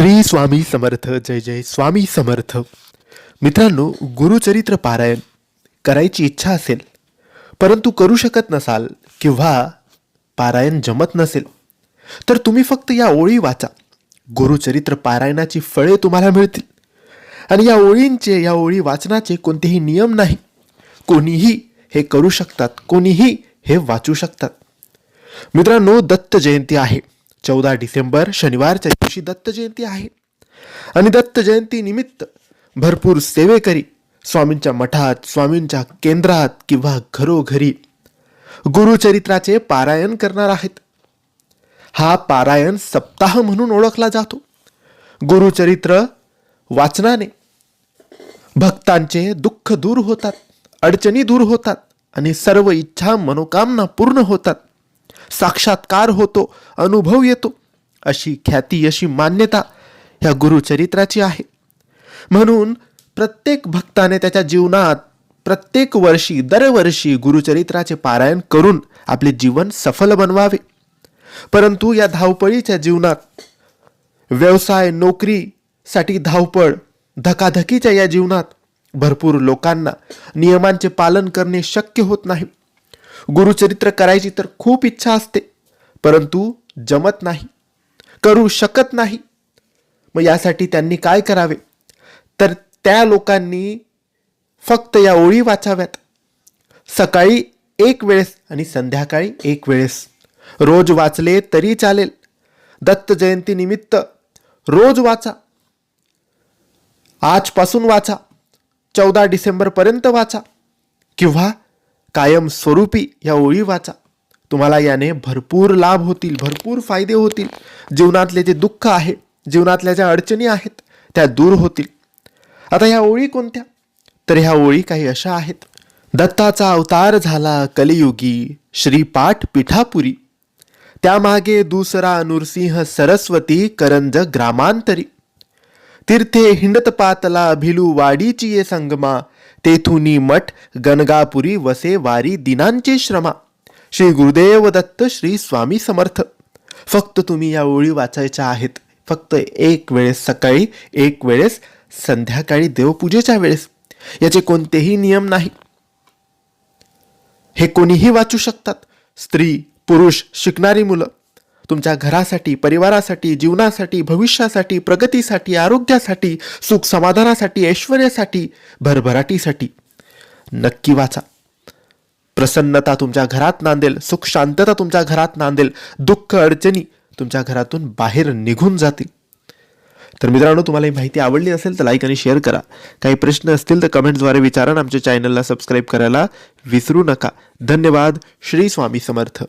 श्री स्वामी समर्थ जय जय स्वामी समर्थ. मित्रांनो गुरुचरित्र पारायण करायची इच्छा असेल परंतु करू शकत नसाल किंवा पारायण जमत नसेल तर तुम्ही फक्त या ओळी वाचा. गुरुचरित्र पारायणाची फळे तुम्हाला मिळतील. आणि या ओळींचे या ओळी वाचनाचे कोणतेही नियम नाही. कोणीही हे करू शकतात कोणीही हे वाचू शकतात. मित्रांनो दत्त जयंती आहे. चौदा डिसेंबर शनिवारच्या दिवशी दत्त जयंती आहे. आणि दत्त जयंतीनिमित्त भरपूर सेवेकरी स्वामींच्या मठात स्वामींच्या केंद्रात किंवा घरोघरी गुरुचरित्राचे पारायण करणार आहेत. हा पारायण सप्ताह म्हणून ओळखला जातो. गुरुचरित्र वाचनाने भक्तांचे दुःख दूर होतात अडचणी दूर होतात आणि सर्व इच्छा मनोकामना पूर्ण होतात. साक्षात्कार होतो अनुभव येतो. अशी ख्याती अशी मान्यता ह्या गुरुचरित्राची आहे. म्हणून प्रत्येक भक्ताने त्याच्या जीवनात प्रत्येक वर्षी दरवर्षी गुरुचरित्राचे पारायण करून आपले जीवन सफल बनवावे. परंतु या धावपळीच्या जीवनात व्यवसाय नोकरीसाठी धावपळ धकाधकीच्या या जीवनात भरपूर लोकांना नियमांचे पालन करणे शक्य होत नाही. गुरुचरित्र करायची तर खूप इच्छा असते परंतु जमत नाही करू शकत नाही. मग यासाठी त्यांनी काय करावे? तर त्या लोकांनी फक्त या ओळी वाचाव्यात. सकाळी एक वेळेस आणि संध्याकाळी एक वेळेस. रोज वाचले तरी चालेल. दत्त जयंती निमित्त रोज वाचा. आजपासून वाचा. चौदा डिसेंबरपर्यंत वाचा. किंवा कायम स्वरूपी या ओळी वाचा. तुम्हाला याने भरपूर लाभ होतील भरपूर फायदे होतील. जीवनातले जे दुःख आहे जीवनातल्या ज्या अडचणी आहेत त्या दूर होतील. आता ह्या ओळी कोणत्या? तर ह्या ओळी काही अशा आहेत. दत्ताचा अवतार झाला कलियुगी श्रीपाठ पिठापुरी. त्यामागे दुसरा नृसिंह सरस्वती करंज ग्रामांतरी. तीर्थे हिंडत पातला भिलू वाडीची ये संगमा तेथुनी मठ गणगापुरी वसे वारी दिनांचे श्रमा. श्री गुरुदेव दत्त श्री स्वामी समर्थ. फक्त तुम्ही या ओळी वाचायच्या आहेत. फक्त एक वेळेस सकाळी एक वेळेस संध्याकाळी देवपूजेच्या वेळेस. याचे कोणतेही नियम नाही. हे कोणीही वाचू शकतात. स्त्री पुरुष शिकणारी मुलं. तुमच्या घरासाठी परिवारासाठी जीवनासाठी भविष्यासाठी प्रगतीसाठी आरोग्यासाठी सुख समाधानासाठी ऐश्वर्यासाठी भरभराटीसाठी. नक्की वाचा. प्रसन्नता तुमच्या घरात नांदेल सुख शांतता तुमच्या घरात नांदेल दुःख अडचणी तुमच्या घरातून बाहेर निघून जातील. तर मित्रांनो तुम्हाला ही माहिती आवडली असेल तर लाईक आणि शेअर करा. काही प्रश्न असतील तर कमेंट्सद्वारे विचारा आमच्या चॅनलला सबस्क्राईब करायला विसरू नका. धन्यवाद. श्री स्वामी समर्थ.